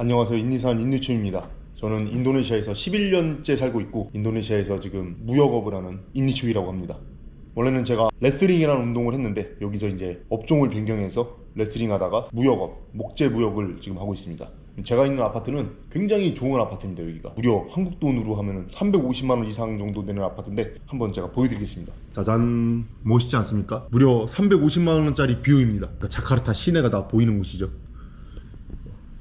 안녕하세요. 인니산 인니춘입니다. 저는 인도네시아에서 11년째 살고 있고 인도네시아에서 지금 무역업을 하는 인니추이라고 합니다. 원래는 제가 레슬링이라는 운동을 했는데 여기서 이제 업종을 변경해서 레슬링 하다가 무역업, 목재 무역을 지금 하고 있습니다. 제가 있는 아파트는 굉장히 좋은 아파트입니다. 여기가 무려 한국 돈으로 하면 350만 원 이상 정도 되는 아파트인데 한번 제가 보여드리겠습니다. 짜잔 멋있지 않습니까? 무려 350만 원짜리 뷰입니다. 그러니까 자카르타 시내가 다 보이는 곳이죠.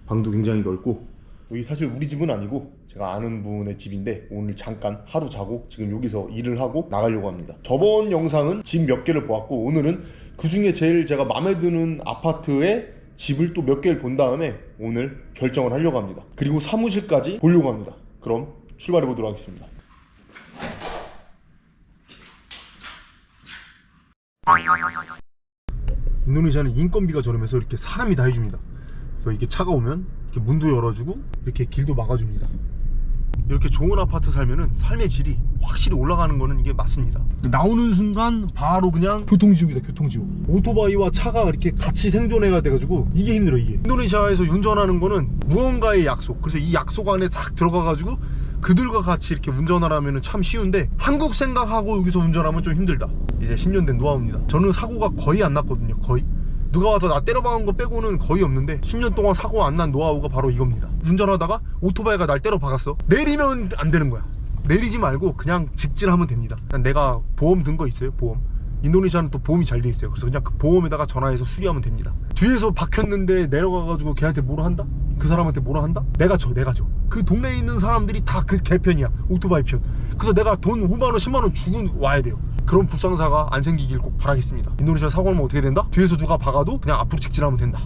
방도 굉장히 넓고 여기 사실 우리 집은 아니고 제가 아는 분의 집인데 오늘 잠깐 하루 자고 지금 여기서 일을 하고 나가려고 합니다. 저번 영상은 집 몇 개를 보았고 오늘은 그 중에 제일 제가 마음에 드는 아파트에 집을 또 몇 개를 본 다음에 오늘 결정을 하려고 합니다. 그리고 사무실까지 보려고 합니다. 그럼 출발해 보도록 하겠습니다. 인도네시아는 인건비가 저렴해서 이렇게 사람이 다 해줍니다. 그래서 이게 차가 오면 이렇게 문도 열어주고 이렇게 길도 막아줍니다. 이렇게 좋은 아파트 살면은 삶의 질이 확실히 올라가는 거는 이게 맞습니다. 나오는 순간 바로 그냥 교통지옥이다 교통지옥. 오토바이와 차가 이렇게 같이 생존해야 돼가지고 이게 힘들어 이게. 인도네시아에서 운전하는 거는 무언가의 약속. 그래서 이 약속 안에 싹 들어가가지고 그들과 같이 이렇게 운전하라면 참 쉬운데 한국 생각하고 여기서 운전하면 좀 힘들다. 이제 10년 된 노하우입니다. 저는 사고가 거의 안 났거든요. 거의. 누가 와서 나 때려박은 거 빼고는 거의 없는데 10년 동안 사고 안 난 노하우가 바로 이겁니다. 운전하다가 오토바이가 날 때려 박았어. 내리면 안 되는 거야. 내리지 말고 그냥 직진하면 됩니다. 내가 보험 든 거 있어요? 보험. 인도네시아는 또 보험이 잘 돼 있어요. 그래서 그냥 그 보험에다가 전화해서 수리하면 됩니다. 뒤에서 박혔는데 내려가가지고 걔한테 뭐라 한다? 그 사람한테 뭐라 한다? 내가 져 내가 져그 동네에 있는 사람들이 다 그 개편이야. 오토바이 편. 그래서 내가 돈 5만원 10만원 주고 와야 돼요 그런 불상사가 안 생기길 꼭 바라겠습니다. 인도네시아 사고 나면 어떻게 된다? 뒤에서 누가 박아도 그냥 앞으로 직진하면 된다.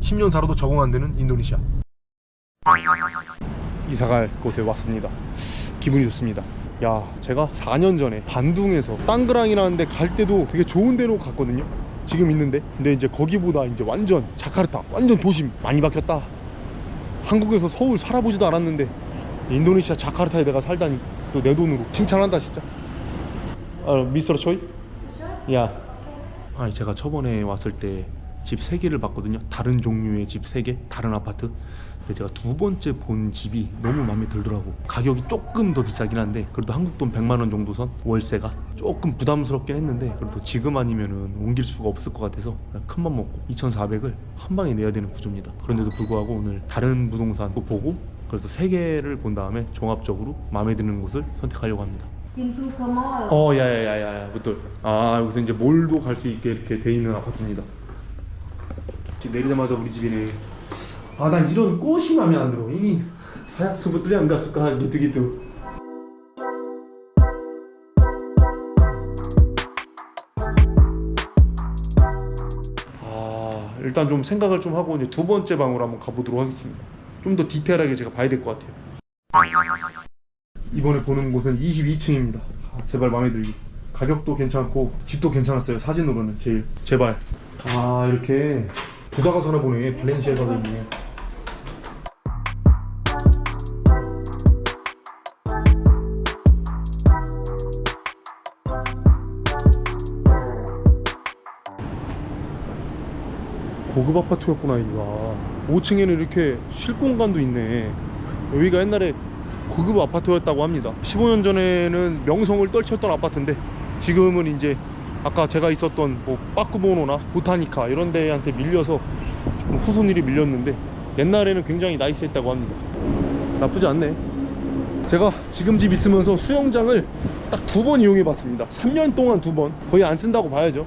10년 살아도 적응 안 되는 인도네시아. 이사갈 곳에 왔습니다. 기분이 좋습니다. 야 제가 4년 전에 반둥에서 땅그랑이라는 데 갈 때도 되게 좋은 데로 갔거든요. 지금 있는데. 근데 이제 거기보다 이제 완전 자카르타 완전 도심 많이 바뀌었다. 한국에서 서울 살아보지도 않았는데 인도네시아 자카르타에 내가 살다니 또 내 돈으로 칭찬한다 진짜 아, 미스터 초이? 야. 아니 제가 저번에 왔을 때 집 세 개를 봤거든요. 다른 종류의 집 세 개, 다른 아파트. 근데 제가 두 번째 본 집이 너무 마음에 들더라고. 가격이 조금 더 비싸긴 한데 그래도 한국 돈 100만 원 정도 선 월세가 조금 부담스럽긴 했는데 그래도 지금 아니면은 옮길 수가 없을 것 같아서 큰맘 먹고 2,400을 한 방에 내야 되는 구조입니다. 그런데도 불구하고 오늘 다른 부동산도 보고 그래서 세 개를 본 다음에 종합적으로 마음에 드는 곳을 선택하려고 합니다. Ke mall. 어, 야야야야, betul. 아, 여기서 이제 몰도 갈 수 있게 이렇게 돼 있는 아파트입니다. 지금 내리자마자 우리 집이네. 아, 난 이런 꽃이 마음에 안 들어. 이니 sebetulnya enggak suka gitu-gitu. 아, 일단 좀 생각을 좀 하고 이제 두 번째 방으로 한번 가보도록 하겠습니다. 좀 더 디테일하게 제가 봐야 될 것 같아요. 이번에 보는 곳은 22층입니다. 제발 마음에 들기. 가격도 괜찮고 집도 괜찮았어요. 사진으로는 제일 제발. 아 이렇게 부자가 사나 보네. 발렌시아가도 있네. 고급 아파트였구나 여기가 5층에는 이렇게 쉴 공간도 있네 여기가 옛날에 고급 아파트였다고 합니다. 15년 전에는 명성을 떨쳤던 아파트인데 지금은 이제 아까 제가 있었던 뭐 빠꾸보노나 보타니카 이런 데한테 밀려서 조금 후손일이 밀렸는데 옛날에는 굉장히 나이스했다고 합니다. 나쁘지 않네. 제가 지금 집 있으면서 수영장을 딱 두 번 이용해 봤습니다. 3년 동안 두 번. 거의 안 쓴다고 봐야죠.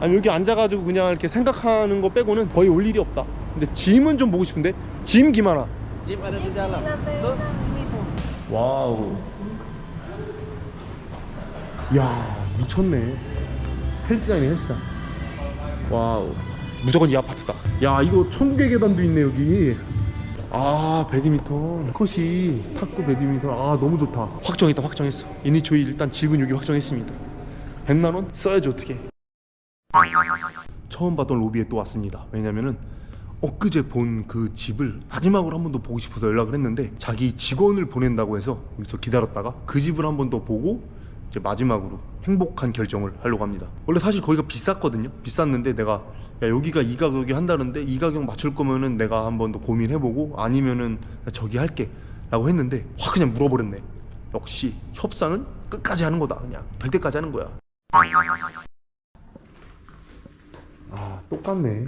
아니 여기 앉아가지고 그냥 이렇게 생각하는 거 빼고는 거의 올 일이 없다. 근데 짐은 좀 보고 싶은데 짐 김하나 Jeep 와우. 야 미쳤네. 헬스장이네 헬스장. 와우. 무조건 이 아파트다. 야 이거 천국의 계단도 있네 여기. 아 배드민턴 컷이 탁구 배드민턴 아 너무 좋다 확정했다 확정했어 이니초이 일단 집은 여기 확정했습니다 100만원 써야지 어떻게 처음 봤던 로비에 또 왔습니다 왜냐면은 엊그제 본 그 집을 마지막으로 한 번 더 보고 싶어서 연락을 했는데 자기 직원을 보낸다고 해서 여기서 기다렸다가 그 집을 한 번 더 보고 이제 마지막으로 행복한 결정을 하려고 합니다. 원래 사실 거기가 비쌌거든요. 비쌌는데 내가 야 여기가 이 가격이 한다는데 이 가격 맞출 거면은 내가 한 번 더 고민해보고 아니면은 저기 할게 라고 했는데 확 그냥 물어버렸네. 역시 협상은 끝까지 하는 거다. 그냥 될 때까지 하는 거야. 아 똑같네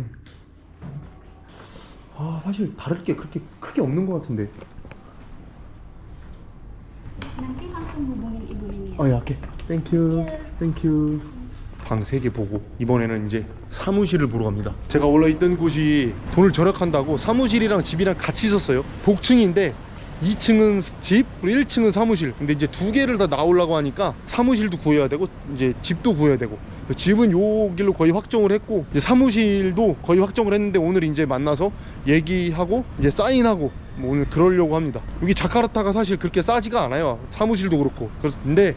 아 사실 다를 게 그렇게 크게 없는 것 같은데. Nanti langsung hubungin ibu ini ya. 어 약해 땡큐 땡큐 방 세 개 보고 이번에는 이제 사무실을 보러 갑니다. 제가 원래 있던 곳이 돈을 절약한다고 사무실이랑 집이랑 같이 있었어요. 복층인데 2층은 집, 그리고 1층은 사무실. 근데 이제 두 개를 다 나오려고 하니까 사무실도 구해야 되고 이제 집도 구해야 되고. 그래서 집은 요 길로 거의 확정을 했고 이제 사무실도 거의 확정을 했는데 오늘 이제 만나서 얘기하고 이제 사인하고 뭐 오늘 그러려고 합니다. 여기 자카르타가 사실 그렇게 싸지가 않아요. 사무실도 그렇고. 그래서 근데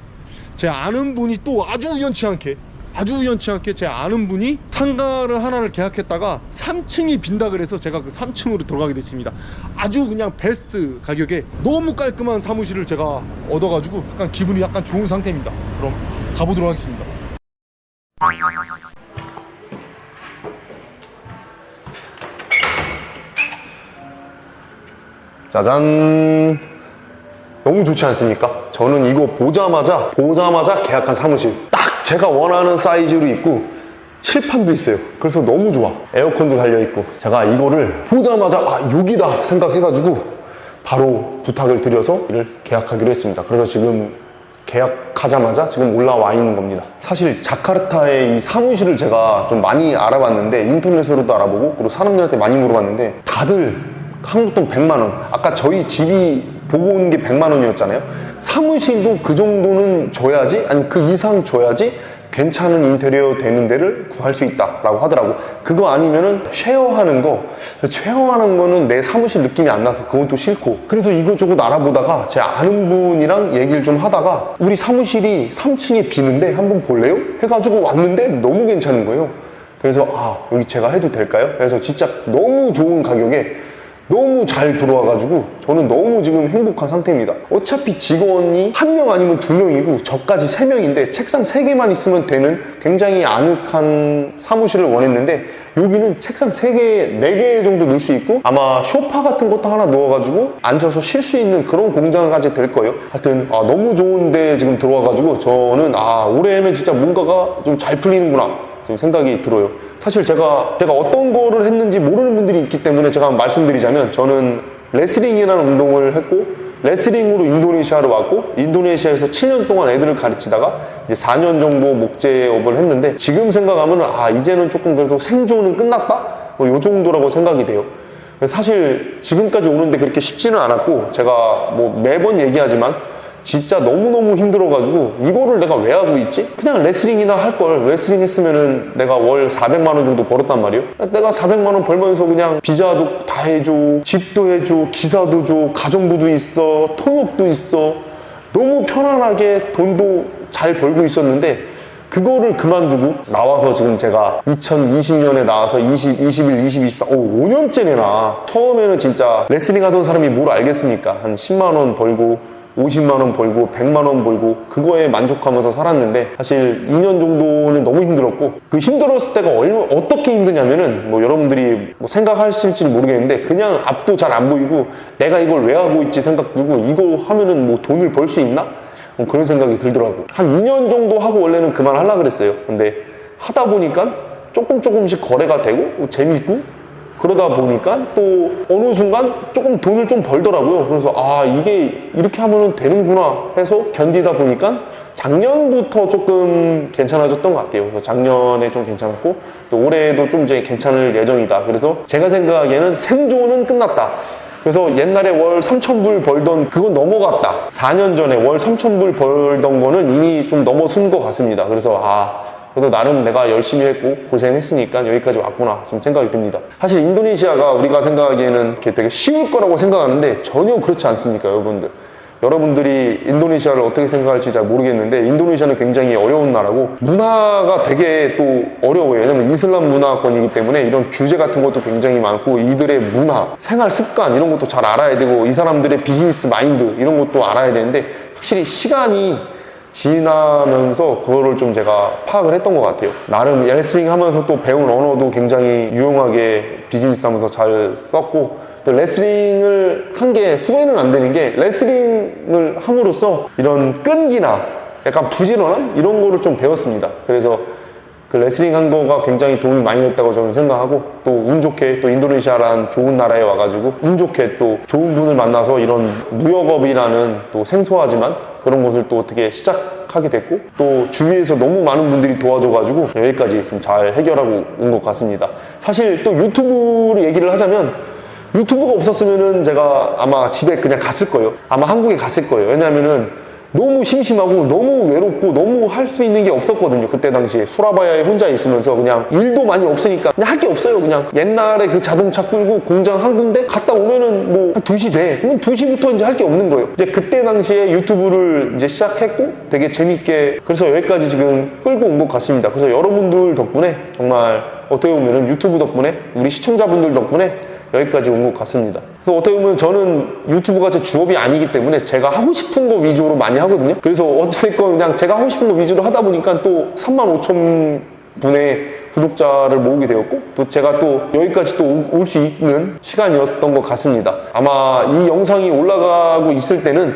제 아는 분이 또 아주 우연치 않게 아주 우연치 않게 제 아는 분이 상가를 하나를 계약했다가 3층이 빈다 그래서 제가 그 3층으로 들어가게 됐습니다. 아주 그냥 베스트 가격에 너무 깔끔한 사무실을 제가 얻어가지고 약간 기분이 약간 좋은 상태입니다. 그럼 가보도록 하겠습니다. 짜잔. 너무 좋지 않습니까? 저는 이거 보자마자, 보자마자 계약한 사무실. 딱 제가 원하는 사이즈로 있고, 칠판도 있어요. 그래서 너무 좋아. 에어컨도 달려있고. 제가 이거를 보자마자, 아, 여기다 생각해가지고, 바로 부탁을 드려서 이를 계약하기로 했습니다. 그래서 지금 계약하자마자 지금 올라와 있는 겁니다. 사실 자카르타의 이 사무실을 제가 좀 많이 알아봤는데 인터넷으로도 알아보고 그리고 사람들한테 많이 물어봤는데 다들 한국 돈 100만 원. 아까 저희 집이 보고 온 게 100만 원이었잖아요. 사무실도 그 정도는 줘야지 아니 그 이상 줘야지 괜찮은 인테리어 되는 데를 구할 수 있다라고 하더라고. 그거 아니면은 쉐어하는 거, 쉐어하는 거는 내 사무실 느낌이 안 나서 그것도 싫고. 그래서 이것저것 알아보다가 제 아는 분이랑 얘기를 좀 하다가 우리 사무실이 3층에 비는데 한번 볼래요? 해가지고 왔는데 너무 괜찮은 거예요. 그래서 아 여기 제가 해도 될까요? 그래서 진짜 너무 좋은 가격에 너무 잘 들어와가지고 저는 너무 지금 행복한 상태입니다. 어차피 직원이 한 명 아니면 두 명이고 저까지 세 명인데 책상 세 개만 있으면 되는 굉장히 아늑한 사무실을 원했는데 여기는 책상 세 개, 네 개 정도 넣을 수 있고 아마 소파 같은 것도 하나 넣어가지고 앉아서 쉴 수 있는 그런 공간까지 될 거예요. 하여튼 아, 너무 좋은데 지금 들어와가지고 저는 아 올해는 진짜 뭔가가 좀 잘 풀리는구나 지금 생각이 들어요. 사실 제가 내가 어떤 거를 했는지 모르는 분들이 있기 때문에 제가 말씀드리자면 저는 레슬링이라는 운동을 했고 레슬링으로 인도네시아로 왔고 인도네시아에서 7년 동안 애들을 가르치다가 이제 4년 정도 목재업을 했는데 지금 생각하면 아 이제는 조금 그래도 생존은 끝났다 뭐 요 정도라고 생각이 돼요. 사실 지금까지 오는데 그렇게 쉽지는 않았고 제가 뭐 매번 얘기하지만 진짜 너무너무 힘들어가지고 이거를 내가 왜 하고 있지? 그냥 레슬링이나 할 걸 레슬링 했으면은 내가 월 400만 원 정도 벌었단 말이에요 그래서 내가 400만 원 벌면서 그냥 비자도 다 해줘 집도 해줘 기사도 줘 가정부도 있어 통역도 있어 너무 편안하게 돈도 잘 벌고 있었는데 그거를 그만두고 나와서 지금 제가 2020년에 나와서 20, 21, 20, 24, 오, 5년째네 나. 처음에는 진짜 레슬링 하던 사람이 뭘 알겠습니까? 한 10만 원 벌고 50만 원 벌고 100만 원 벌고 그거에 만족하면서 살았는데 사실 2년 정도는 너무 힘들었고 그 힘들었을 때가 얼마 어떻게 힘드냐면은 뭐 여러분들이 뭐 생각하실지 모르겠는데 그냥 앞도 잘 안 보이고 내가 이걸 왜 하고 있지 생각 들고 이거 하면은 뭐 돈을 벌 수 있나? 뭐 그런 생각이 들더라고. 한 2년 정도 하고 원래는 그만하려고 그랬어요. 근데 하다 보니까 조금 조금씩 거래가 되고 재밌고 그러다 보니까 또 어느 순간 조금 돈을 좀 벌더라고요. 그래서 아, 이게 이렇게 하면 되는구나 해서 견디다 보니까 작년부터 조금 괜찮아졌던 것 같아요. 그래서 작년에 좀 괜찮았고 또 올해도 좀 이제 괜찮을 예정이다. 그래서 제가 생각하기에는 생존은 끝났다. 그래서 옛날에 월 3,000불 벌던 그건 넘어갔다. 4년 전에 월 3,000불 벌던 거는 이미 좀 넘어선 것 같습니다. 그래서 아, 그래도 나름 내가 열심히 했고 고생했으니까 여기까지 왔구나 좀 생각이 듭니다. 사실 인도네시아가 우리가 생각하기에는 되게 쉬울 거라고 생각하는데 전혀 그렇지 않습니까, 여러분들? 여러분들이 인도네시아를 어떻게 생각할지 잘 모르겠는데 인도네시아는 굉장히 어려운 나라고 문화가 되게 또 어려워요. 왜냐면 이슬람 문화권이기 때문에 이런 규제 같은 것도 굉장히 많고 이들의 문화, 생활 습관 이런 것도 잘 알아야 되고 이 사람들의 비즈니스 마인드 이런 것도 알아야 되는데 확실히 시간이 지나면서 그거를 좀 제가 파악을 했던 것 같아요. 나름 레슬링 하면서 또 배운 언어도 굉장히 유용하게 비즈니스 하면서 잘 썼고 또 레슬링을 한 게 후회는 안 되는 게 레슬링을 함으로써 이런 끈기나 약간 부지런함 이런 거를 좀 배웠습니다. 그래서 그 레슬링 한 거가 굉장히 도움이 많이 됐다고 저는 생각하고 또 운 좋게 또 인도네시아란 좋은 나라에 와가지고 운 좋게 또 좋은 분을 만나서 이런 무역업이라는 또 생소하지만 그런 것을 또 어떻게 시작하게 됐고 또 주위에서 너무 많은 분들이 도와줘가지고 여기까지 좀 잘 해결하고 온 것 같습니다. 사실 또 유튜브를 얘기를 하자면 유튜브가 없었으면은 제가 아마 집에 그냥 갔을 거예요. 아마 한국에 갔을 거예요. 왜냐면은 너무 심심하고 너무 외롭고 너무 할 수 있는 게 없었거든요. 그때 당시에 수라바야에 혼자 있으면서 그냥 일도 많이 없으니까 그냥 할 게 없어요. 그냥 옛날에 그 자동차 끌고 공장 한 군데 갔다 오면은 뭐한 2시 돼. 그럼 2시부터 이제 할 게 없는 거예요. 이제 그때 당시에 유튜브를 이제 시작했고 되게 재밌게 그래서 여기까지 지금 끌고 온 것 같습니다. 그래서 여러분들 덕분에 정말 어떻게 보면은 유튜브 덕분에 우리 시청자분들 덕분에 여기까지 온 것 같습니다. 그래서 어떻게 보면 저는 유튜브가 제 주업이 아니기 때문에 제가 하고 싶은 거 위주로 많이 하거든요. 그래서 어쨌건 그냥 제가 하고 싶은 거 위주로 하다 보니까 또 3만 5천 분의 구독자를 모으게 되었고 또 제가 또 여기까지 또 올 수 있는 시간이었던 것 같습니다. 아마 이 영상이 올라가고 있을 때는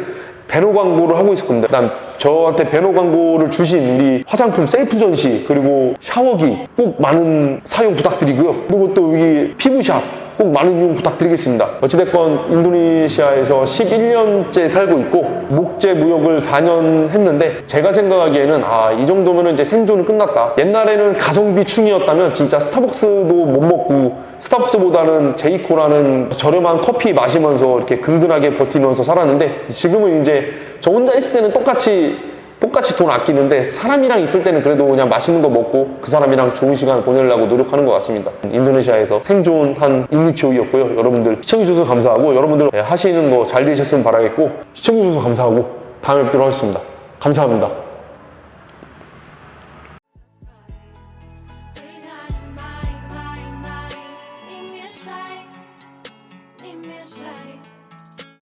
배너 광고를 하고 있을 겁니다. 일단 저한테 배너 광고를 주신 우리 화장품 셀프 전시 그리고 샤워기 꼭 많은 사용 부탁드리고요. 그리고 또 여기 피부샵 꼭 많은 이용 부탁드리겠습니다. 어찌됐건 인도네시아에서 11년째 살고 있고 목재 무역을 4년 했는데 제가 생각하기에는 아 이 정도면 이제 생존은 끝났다. 옛날에는 가성비 충이었다면 진짜 스타벅스도 못 먹고 스타벅스보다는 제이코라는 저렴한 커피 마시면서 이렇게 근근하게 버티면서 살았는데 지금은 이제 저 혼자 있을 때는 똑같이 똑같이 돈 아끼는데 사람이랑 있을 때는 그래도 그냥 맛있는 거 먹고 그 사람이랑 좋은 시간을 보내려고 노력하는 것 같습니다. 인도네시아에서 생존 한 인니치오이었고요. 여러분들 시청해주셔서 감사하고 여러분들 하시는 거 잘 되셨으면 바라겠고 시청해주셔서 감사하고 다음에 뵙도록 하겠습니다. 감사합니다.